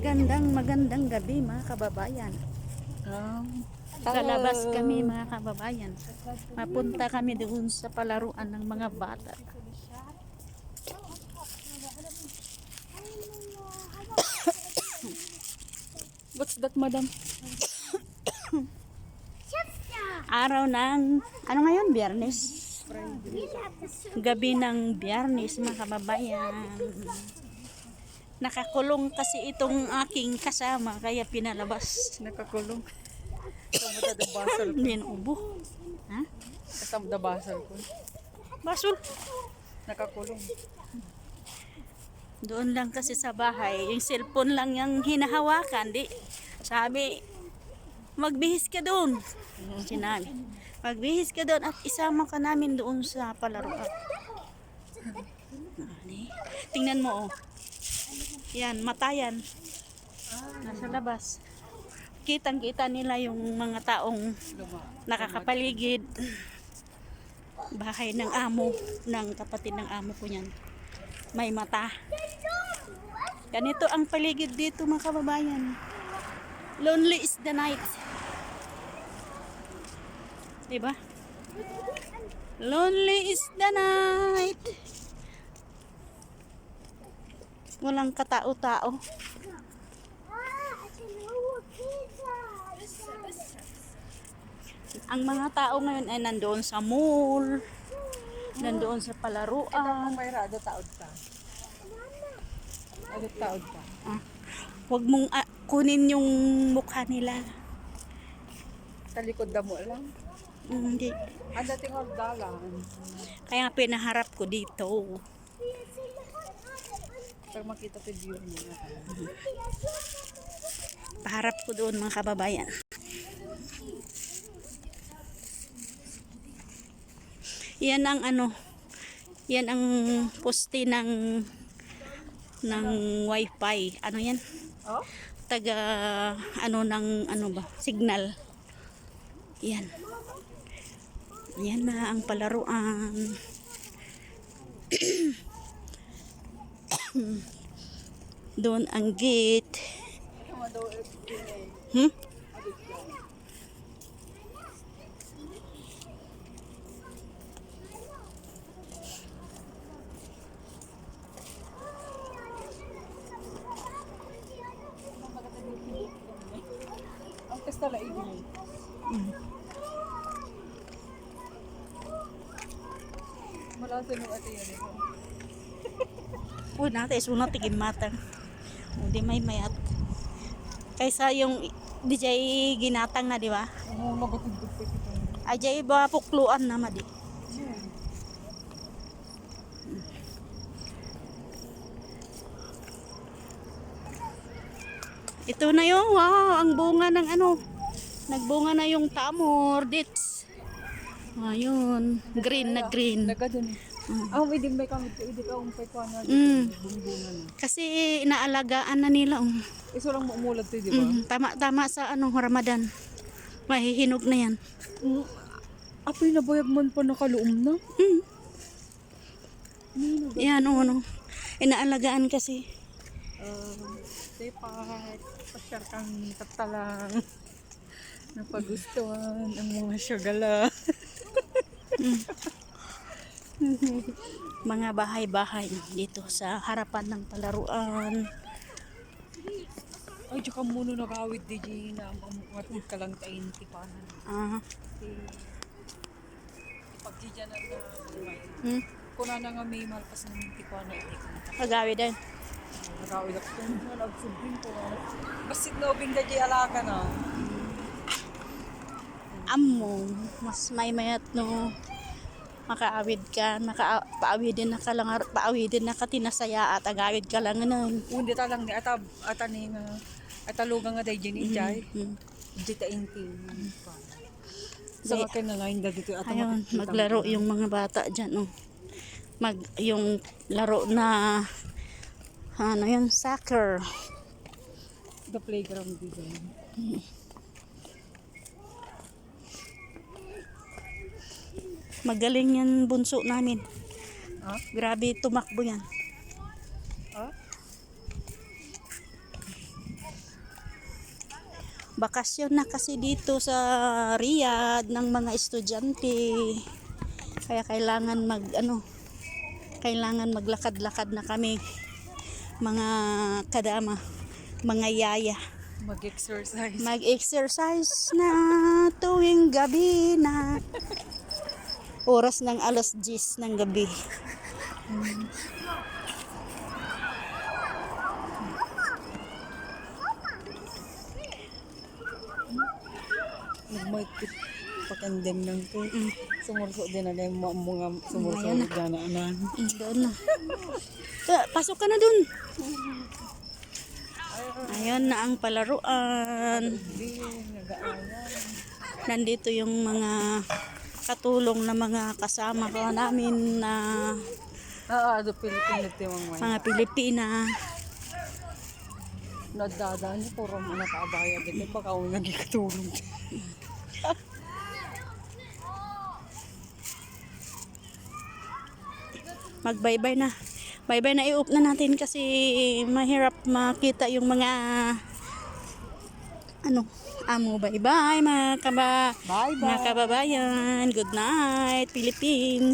Magandang magandang gabi mga kababayan. Um, Lalabas kami mga kababayan. Mapunta kami doon sa palaruan ng mga bata. What's that, madam? Araw ng, ano ngayon? Biyernes. Gabi ng biyernes mga kababayan. Nakakulong kasi itong aking kasama kaya pinalabas. Nakakulong. Kasama da basal ko. Ha? Kasama da basal ko. Basul. Nakakulong. Doon lang kasi sa bahay, yung cellphone lang yung hinahawakan, di. Sabi, magbihis ka doon. Sinabi, magbihis ka doon at isama ka namin doon sa palaruan. Ani, Tingnan mo, oh. Yan, matayan. Nasa labas. Kitang-kita nila yung mga taong nakakapaligid. Bahay ng amo, ng kapatid ng amo ko yan. May mata. Ganito ang paligid dito mga kababayan. Lonely is the night. Diba? Lonely is the night. Walang katao-tao. Ang mga tao ngayon ay nandoon sa mall, nandoon sa palaruan. Ang mayra, ada taod ka. Ada taod ka. Ah, Huwag mong ah, kunin yung mukha nila. Talikod da mo lang. Mm, Hindi. Ada tingog dalan. Kaya nga pinaharap ko dito. Pag makita ko view mo. Paharap ko doon mga kababayan. Yan ang ano, yan ang poste ng ng wifi. Ano yan? Oh? Taga ano ng ano ba? Signal. Yan. Yan na ang palaruan. Doon ang gate. Hmm? Ang kasta la igni. Malasa nung ate yun. eh. Uy, natin isunod tigin matang. Hindi may mayat. Kaysa yung DJ ginatang na, di ba? Ito. Ajay ba pukluan na madi. Ito na yung, wow, ang bunga ng ano. Nagbunga na yung tamor, dits. Ayun, green na green. Naga dun. Ah, din may kamit ko. Hindi ka umpay ko na. Mm. Kasi inaalagaan na nila. Oh. Iso lang maumulad to, di ba? Mm, tama tama sa ano Ramadan. Mahihinog na 'yan. Mm. Apoy na bayag man pa nakaluom na. Mm. Yan oh, ano. Inaalagaan kasi. Um, Tepat, pasyar kang tatalang. Napagustuhan ang mga syagala. Mga bahay-bahay dito sa harapan ng palaruan. Ay, tsaka muna nakawid di Gina. Mamukat ka lang kain tipanan. Ah, Pag di dyan na na hmm, Kuna na nga may malpas ng tipanan. Na pagawi din. nakawid ako. Kung nagsubing ko na. Basit na ubing da di alaka na. Amo, mas may mayat no makaawid ka, makapaawidin na ka lang, paawidin na ka tinasaya at agawid ka lang nun. Undi talang ni atab atani nga atalugang nga day Gina ijay. Hmm. Di ta inti. Sa akin na lang dito at Ayun, maglaro yung mga bata dyan, oh. Mag, yung laro na, ano yun, soccer. the playground dito. Magaling yan bunso namin. Ha? Grabe tumakbo yan. Ha? bakasyon na kasi dito sa Riyadh ng mga estudyante. Kaya kailangan mag ano kailangan maglakad-lakad na kami mga kadama, mga yaya. Mag-exercise. Mag-exercise na tuwing gabi na oras ng alas 10 ng gabi. Nagmagkit pakandem lang to. Mm. Sumurso din na yung mga, mga sumurso na. na anan. Mm, Doon na. Pasok ka na dun. Ayan na ang palaruan. Nandito yung mga katulong na mga kasama ko namin na may. mga Pilipina. Nadadaan niyo puro mga kaabaya dito. Baka ako nagkikatulong. Magbaybay na. Bye-bye na i-up na natin kasi mahirap makita yung mga ano, amo bye-bye mga kaba Bye-bye. mga kababayan. Good night, Philippines.